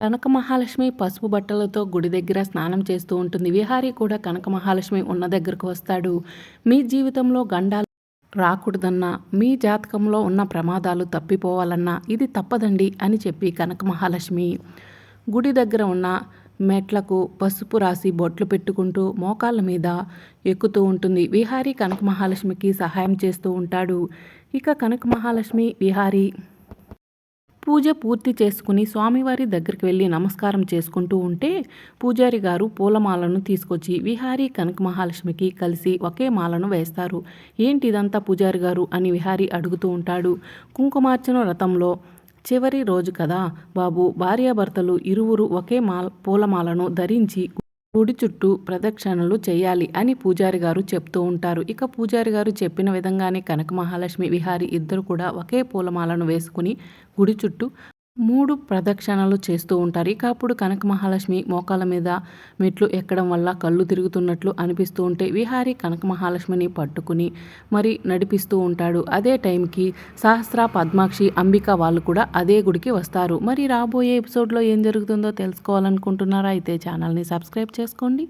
కనక మహాలక్ష్మి పసుపు బట్టలతో గుడి దగ్గర స్నానం చేస్తూ ఉంటుంది. విహారీ కూడా కనక మహాలక్ష్మి ఉన్న దగ్గరకు వస్తాడు. మీ జీవితంలో గండాలు రాకూడదన్నా మీ జాతకంలో ఉన్న ప్రమాదాలు తప్పిపోవాలన్నా ఇది తప్పదండి అని చెప్పి కనక మహాలక్ష్మి గుడి దగ్గర ఉన్న మెట్లకు పసుపు రాసి బొట్లు పెట్టుకుంటూ మోకాళ్ళ మీద ఎక్కుతూ ఉంటుంది. విహారీ కనక మహాలక్ష్మికి సహాయం చేస్తూ ఉంటాడు. ఇక కనక మహాలక్ష్మి విహారీ పూజ పూర్తి చేసుకుని స్వామివారి దగ్గరికి వెళ్ళి నమస్కారం చేసుకుంటూ ఉంటే పూజారి గారు పూలమాలను తీసుకొచ్చి విహారీ కనక మహాలక్ష్మికి కలిసి ఒకే మాలను వేస్తారు. ఏంటి ఇదంతా పూజారి గారు అని విహారీ అడుగుతూ ఉంటాడు. కుంకుమార్చన రథంలో చివరి రోజు కదా బాబు భార్యాభర్తలు ఇరువురు ఒకే మాల పూలమాలను ధరించి గుడి చుట్టూ ప్రదక్షిణలు చేయాలి అని పూజారి గారు చెప్తూ ఉంటారు. ఇక పూజారి గారు చెప్పిన విధంగానే కనక మహాలక్ష్మి విహారి ఇద్దరు కూడా ఒకే పూలమాలను వేసుకుని గుడి చుట్టూ మూడు ప్రదక్షిణలు చేస్తూ ఉంటారు. ఇక అప్పుడు కనక మహాలక్ష్మి మోకాల మీద మెట్లు ఎక్కడం వల్ల కళ్ళు తిరుగుతున్నట్లు అనిపిస్తూ ఉంటే విహారి కనక మహాలక్ష్మిని పట్టుకుని మరి నడిపిస్తూ ఉంటాడు. అదే టైంకి సహస్ర పద్మాక్షి అంబిక వాళ్ళు కూడా అదే గుడికి వస్తారు. మరి రాబోయే ఎపిసోడ్లో ఏం జరుగుతుందో తెలుసుకోవాలనుకుంటున్నారా? అయితే ఛానల్ని సబ్స్క్రైబ్ చేసుకోండి.